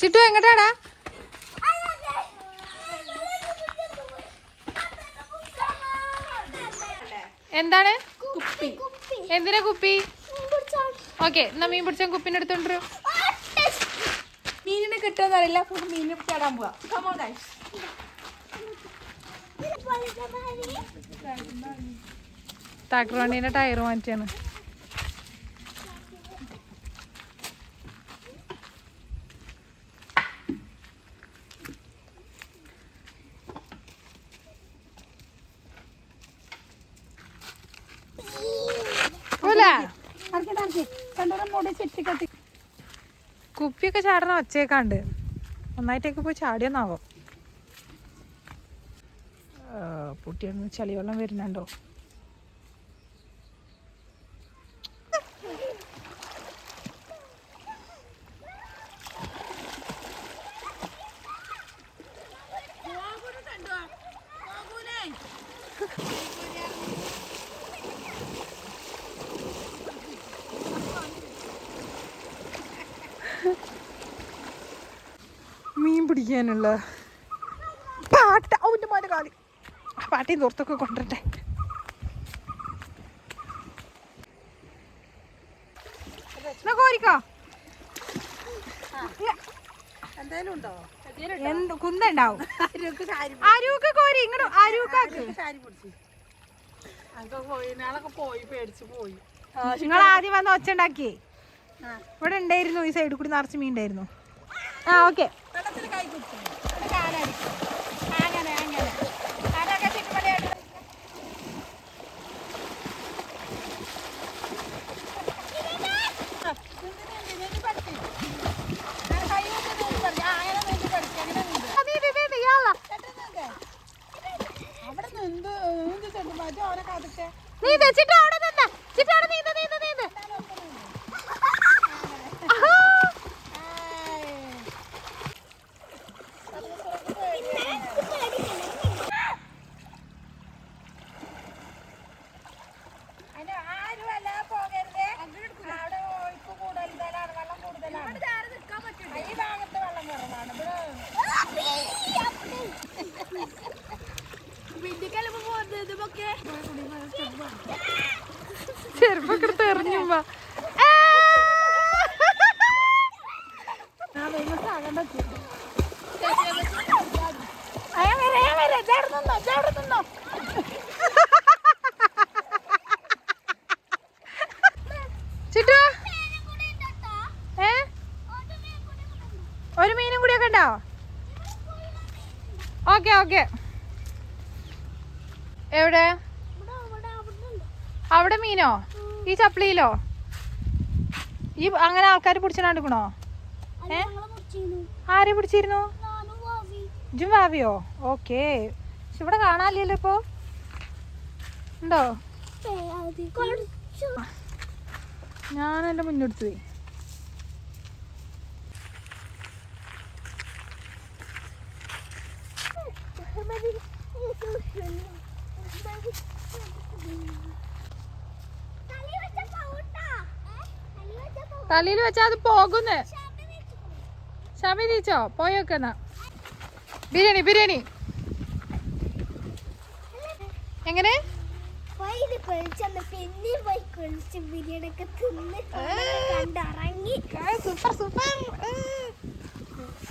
ചിട്ടു എങ്ങോട്ടാടാ? എന്താണ്? എന്തിനാ കുപ്പി? ഓക്കെ എന്നാ മീൻ പിടിച്ചാൽ കുപ്പിന്റെ അടുത്തോണ്ടു മീനിനെ കിട്ടുമെന്ന് അറിയില്ല. അപ്പൊ മീനിനെ തേടാൻ പോവാ. കമോൺ ഗൈസ് ടയർ മാറ്റിയാണ് കുപ്പിയൊക്കെ ചാടണ ഒച്ചേക്കാണ്ട് ഒന്നായിട്ടൊക്കെ പോയി ചാടിയെന്നാവോ? പൊട്ടിയാണ് ചളിവെള്ളം വരുന്നുണ്ടോ മീൻ പിടിക്കാനുള്ള പാട്ട. അവന്റെ മോനെ കാലി. പാട്ടയും തോർത്തൊക്കെ കൊണ്ടിട്ടെ എന്നാ കോരിക്കോ? എന്തായാലും ഉണ്ടോ? എന്ത് കുന്നുണ്ടാവും ആരൊക്കെ സാരി അരൂക്ക് കോരി ഇങ്ങോട്ട് അരൂക്കാക്ക്. നിങ്ങൾ ആദ്യം വന്ന് ഒച്ച ഉണ്ടാക്കിയേ. ഇവിടെ ഉണ്ടായിരുന്നു ഈ സൈഡിൽ കൂടി നിറച്ച് മീൻ ഉണ്ടായിരുന്നു. ആ ഓക്കെ വെള്ളത്തിൽ കൈ കുത്തി. അത് കാലടിക്കും അങ്ങനെ അങ്ങനെ. അതൊക്കെ ചുറ്റുപടിയായിട്ട് അവിടെ നിന്ന് നീന്തി ചെന്ന് മറ്റേ ഓനെ കാത്തിട്ട് നീ വെച്ചിട്ട് അവിടെ ചെരുപ്പൊക്കെ എടുത്ത് എറിഞ്ഞുമ്പോ. ചിട്ടു ഏ? ഒരു മീനും കൂടിയൊക്കെ ഉണ്ടോ? Okay okay. എവിടെ? അവിടെ മീനോ? ഈ ചപ്പിളിയിലോ ഈ അങ്ങനെ ആൾക്കാർ പിടിച്ചിട്ടുണ്ടോ ഏ? ആരെ പിടിച്ചിരുന്നു? ഇജും ഭാവിയോ ഓക്കെ. പക്ഷെ ഇവിടെ കാണാനില്ലല്ലോ ഇപ്പോ. ഉണ്ടോ? ഞാൻ മുന്നോട്ട് മുന്നെടുത്ത് പോയി തലയിൽ വെച്ചാൽ അത് പോകുന്നേ. ഷമി തീച്ചോ പോയോക്കെ എന്നാ ബിരിയാണി ബിരിയാണി. എങ്ങനെ? Super super.